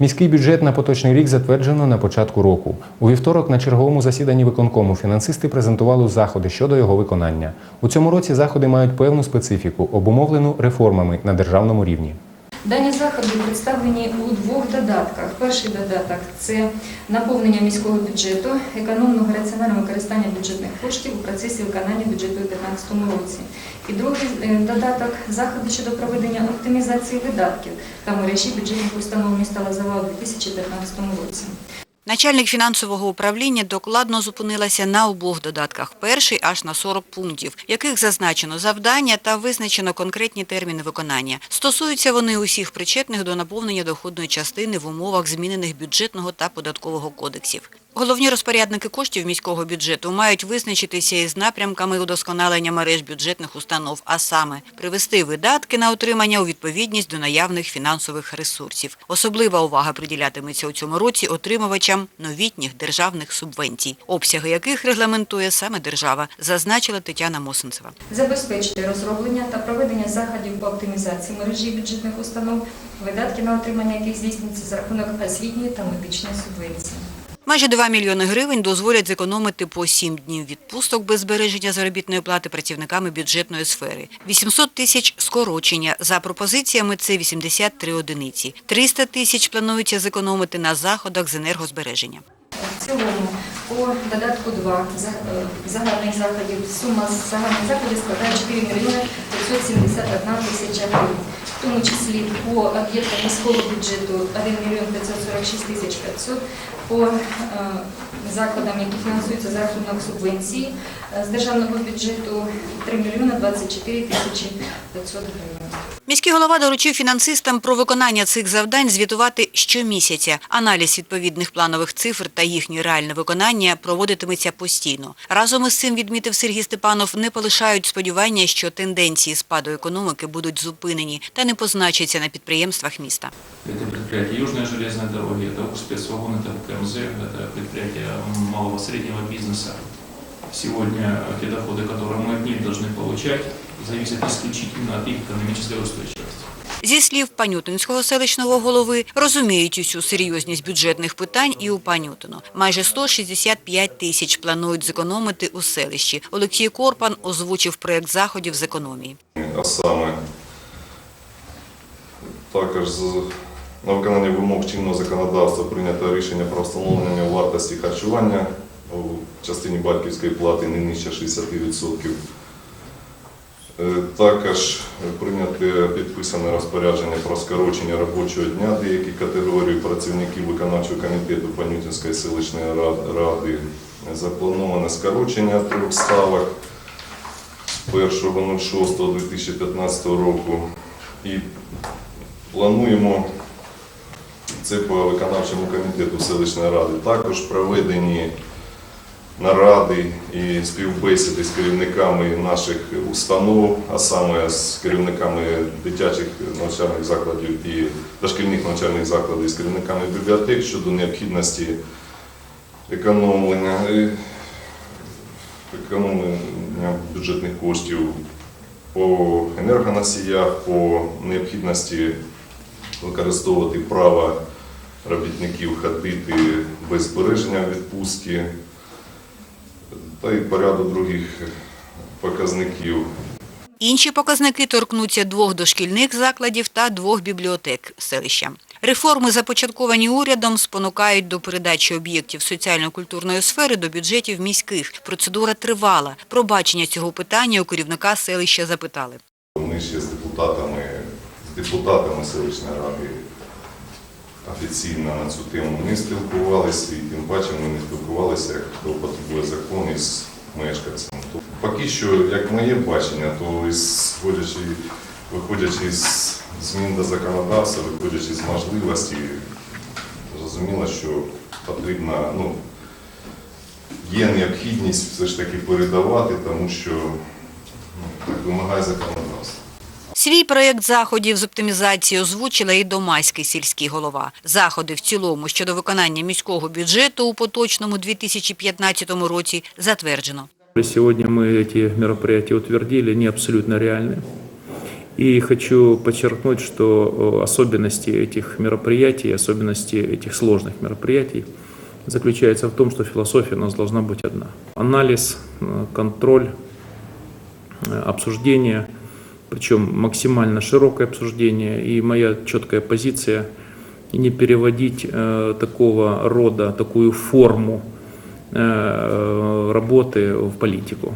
Міський бюджет на поточний рік затверджено на початку року. У вівторок на черговому засіданні виконкому фінансисти презентували заходи щодо його виконання. У цьому році заходи мають певну специфіку, обумовлену реформами на державному рівні. Дані заходи представлені у двох додатках. Перший додаток це наповнення міського бюджету, економного раціонального використання бюджетних коштів у процесі виконання бюджету у 2015 році. І другий е, додаток заходи щодо проведення оптимізації видатків та мережі бюджетних установ міста Лазова у 2015 році. Начальник фінансового управління докладно зупинилася на обох додатках. Перший аж на 40 пунктів, яких зазначено завдання та визначено конкретні терміни виконання. Стосуються вони усіх причетних до наповнення доходної частини в умовах змінених бюджетного та податкового кодексів. Головні розпорядники коштів міського бюджету мають визначитися із напрямками удосконалення мереж бюджетних установ, а саме привести видатки на утримання у відповідність до наявних фінансових ресурсів. Особлива увага приділятиметься у цьому році отримувачам новітніх державних субвенцій, обсяги яких регламентує саме держава, зазначила Тетяна Мосенцева. Забезпечити розроблення та проведення заходів по оптимізації мережі бюджетних установ, видатки на отримання яких здійснюються за рахунок освітньої та медичної субвенції. Майже 2 мільйони гривень дозволять зекономити по 7 днів відпусток без збереження заробітної плати працівниками бюджетної сфери. 800 тисяч – скорочення. За пропозиціями – це 83 одиниці. 300 тисяч планується зекономити на заходах з енергозбереження. В цілому по додатку 2 е, загальних заходів сума загальних заходів складає 4 мільйони 571 тисяча гривень. В тому числі по об'єктам міського бюджету 1 мільйон 546 тисяч 500, по е, закладам, які фінансуються за рахунок субвенції е, з державного бюджету 3 мільйони 24 тисячі 500 гривень. Міський голова доручив фінансистам про виконання цих завдань звітувати щомісяця. Аналіз відповідних планових цифр та їхнє реальне виконання проводитиметься постійно. Разом із цим, відмітив Сергій Степанов, не полишають сподівання, що тенденції спаду економіки будуть зупинені та не позначаться на підприємствах міста. Это предприятие Южной железной дороги, это Укрспецвагон, это КМЗ, это предприятия малого среднего бизнеса. Сегодня те доходы, которые мы от них должны получать, зависят исключительно от их экономической устойчивости. Зі слів Панютинського селищного голови, розуміють усю серйозність бюджетних питань і у Панютино. Майже 165 тисяч планують зекономити у селищі. Олексій Корпан озвучив проєкт заходів з економії. а саме також на виконання вимог чинного законодавства прийнято рішення про встановлення вартості харчування у частині батьківської плати не нижче 60%. Е, Також прийняте підписане розпорядження про скорочення робочого дня деякі категорії працівників виконавчого комітету Панютинської селищної ради. Заплановане скорочення трьох ставок з 1.06.2015 року. І плануємо це по виконавчому комітету селищної ради. Також проведені наради і співбесіди з керівниками наших установ, а саме з керівниками дитячих навчальних закладів і дошкільних навчальних закладів, з керівниками бібліотек щодо необхідності економлення, е, економлення бюджетних коштів по енергоносіях, по необхідності використовувати право робітників ходити без збереження відпустки та й по ряду других показників. Інші показники торкнуться двох дошкільних закладів та двох бібліотек селища. Реформи, започатковані урядом, спонукають до передачі об'єктів соціально-культурної сфери до бюджетів міських. Процедура тривала. Про бачення цього питання у керівника селища запитали. Ми ще з депутатами, з депутатами селищної ради офіційно на цю тему не спілкувалися, і тим паче ми не спілкувалися, як хто потребує закон із мешканцями. То Поки що, як моє бачення, то із, виходячи, виходячи з змін до законодавства, виходячи з можливості, зрозуміло, що потрібно, ну, є необхідність все ж таки передавати, тому що ну, так вимагає законодавство. Свій проєкт заходів з оптимізації озвучила і Домайський сільський голова. Заходи в цілому щодо виконання міського бюджету у поточному 2015 році затверджено. Сегодня мы эти мероприятия утвердили, они абсолютно реальны. И хочу подчеркнуть, что э, особенности этих мероприятий, особенности этих сложных мероприятий заключается в том, что философия у нас должна быть одна. Анализ, э, контроль, э, обсуждение, причем максимально широкое обсуждение. И моя четкая позиция не переводить э, такого рода, такую форму э, работы в политику.